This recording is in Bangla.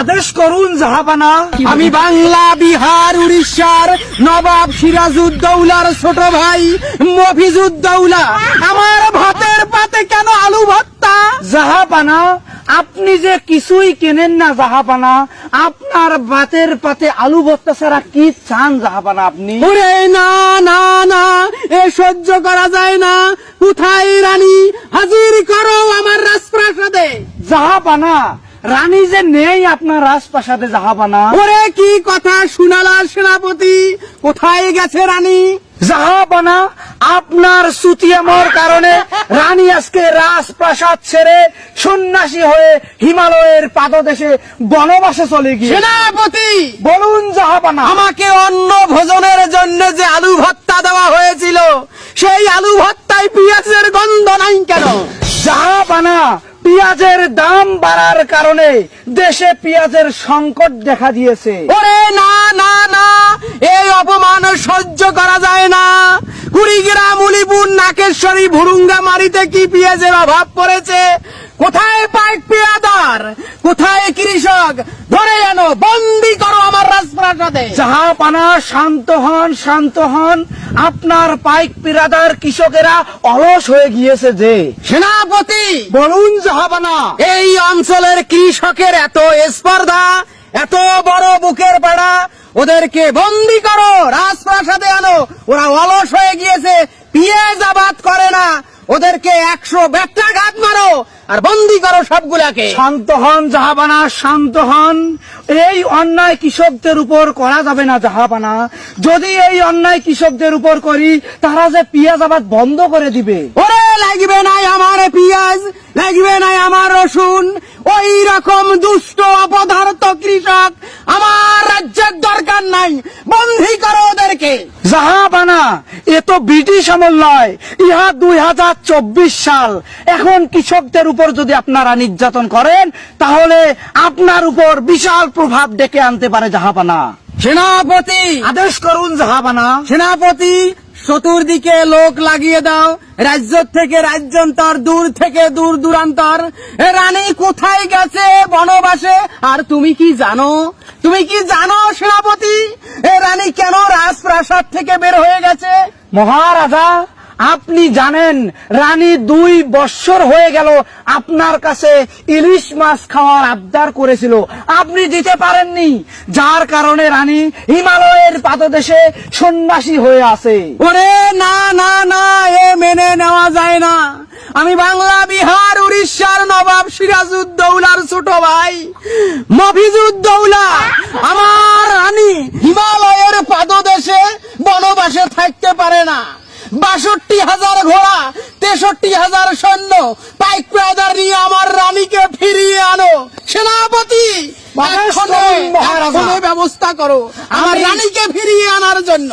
আদেশ করুন জাহাপানা আমি বাংলা বিহার উড়িষ্যার নবাব সিরাজউদ্দৌলার ছোট ভাই মফিজুদ্দৌলা আমার ভাতের পাতে কেন আলু ভর্তা? জাহাপানা আপনি যে কিছুই কেনেন না জাহাপানা আপনার বাতের পাতে আলু ভর্তা ছাড়া কি চান জাহাপানা আপনি? ওরে না না না এ সহ্য করা যায় না। কোথায় রানী? হাজির করো আমার রাজপ্রাসাদে। জাহাপানা রানী যে নেই আপনার রাজপ্রাসাদে জাহাপানা ওরে কি কথা শুনালা সেনাপতি? কোথায় গেছে রানী? জাহাপানা আপনার সুতিয়ামর কারণে রানী আজকে রাজপ্রাসাদ ছেড়ে সন্ন্যাসী হয়ে হিমালয়ের পাদদেশে বনবাসে চলে গিয়ে সেনাপতি! বলুন জাহাপানা আমাকে অন্ন ভোজনের পেঁয়াজের দাম বাড়ার কারণে দেশে পেঁয়াজের সংকট দেখা দিয়েছে। ওরে না না না, এই অপমান সহ্য করা যায় না। কুড়িগ্রাম, উলিপুর, নাকেশ্বরী ভুরুঙ্গা মারিতে কি পেঁয়াজের অভাব পড়েছে? কোথায় পাইক পেয়াদার? কোথায় কৃষক? ধরে আনো বন্দি করো আমার রাজপ্রাসাদে। জাহাপানা শান্ত হন শান্ত হন। আপনার পাইক পিরাদার কৃষকেরা অলস হয়ে গিয়েছে যে। সেনাপতি! বলুন জাহাপানা এই অঞ্চলের কৃষকের এত স্পর্ধা এত বড় বুকের পাড়া ওদেরকে বন্দি করো রাজপ্রাসাদে আনো। ওরা অলস হয়ে গিয়েছে পিএজ আবাদ করে না। ওদেরকে একশো ঘাত মারো আর বন্দি করো সবগুলাকে। শান্ত হন জাহাপানা শান্ত হন। এই অন্যায় কৃষকদের উপর করা যাবে না জাহাপানা যদি এই অন্যায় কৃষকদের উপর করি তারা যে পিঁয়াজ আবাদ বন্ধ করে দিবে। ওরে লাগবে নাই আমার পিঁয়াজ লাগবে নাই আমার রসুন। ওই রকম দুষ্ট অপদার্থ কৃষক আমার রাজ্যের দরকার নাই বন্দি করো ওদেরকে জাহাপানা এ তো ব্রিটিশ আমল নয়, ইহা দুই হাজার চব্বিশ সাল। এখন কৃষকদের উপর যদি আপনারা নির্যাতন করেন, তাহলে আপনার উপর বিশাল প্রভাব ডেকে আনতে পারে জাহাপানা সেনাপতি আদেশ করুন জাহাবানা। সেনাপতি চতুর্দিকে লোক লাগিয়ে দাও। রাজ্য থেকে রাজ্যান্তর দূর থেকে দূর দূরান্তর। রানী কোথায় গেছে বনবাসে? আর তুমি কি জানো? তুমি কি জানো সেনাপতি? এ রানী কেন রাজপ্রাসাদ থেকে বের হয়ে গেছে? মহারাজা আপনি জানেন, রানী দুই বৎসর হয়ে গেল আপনার কাছে ইলিশ মাছ খাওয়ার আবদার করেছিল। আপনি দিতে পারেননি, যার কারণে রানী হিমালয়ের পাদদেশে সন্ন্যাসী হয়ে আছে। ওরে না না না, এ মেনে নেওয়া যায় না। আমি বাংলা, বিহার, উড়িষ্যার নবাব সিরাজউদ্দৌলার ছোট ভাই মফিজুদ্দৌলা আমার রানী হিমালয়ের পাদদেশে বনবাসে থাকতে পারে না বাষট্টি হাজার ঘোড়া তেষট্টি হাজার সৈন্য পাইক প্রায়দার নিয়ে আমার রানীকে ফিরিয়ে আনো। সেনাপতি ব্যবস্থা করো আমার রানীকে ফিরিয়ে আনার জন্য।